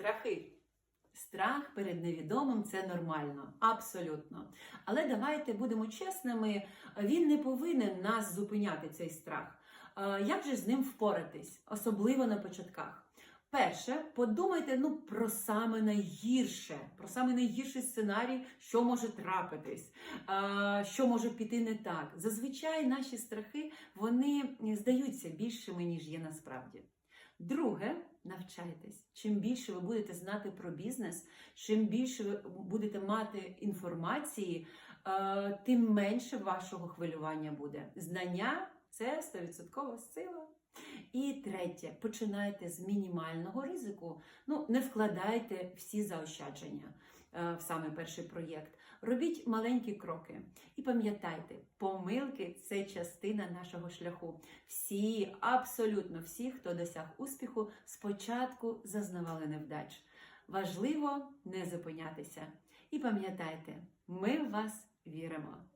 Страхи. Страх перед невідомим це нормально, абсолютно. Але давайте будемо чесними, він не повинен нас зупиняти цей страх. Як же з ним впоратись, особливо на початках? Перше, подумайте ну про саме найгірше, про саме найгірший сценарій, що може трапитись, що може піти не так. Зазвичай наші страхи вони здаються більшими, ніж є насправді. Друге, навчайтесь. Чим більше ви будете знати про бізнес, чим більше ви будете мати інформації, е, тим менше вашого хвилювання буде. Знання це 100% сила. І третє, починайте з мінімального ризику. Ну, не вкладайте всі заощадження в саме перший проєкт. Робіть маленькі кроки. І пам'ятайте, помилки це частина нашого шляху. Всі, абсолютно всі, хто досяг успіху, спочатку зазнавали невдач. Важливо не зупинятися. І пам'ятайте, ми в вас віримо.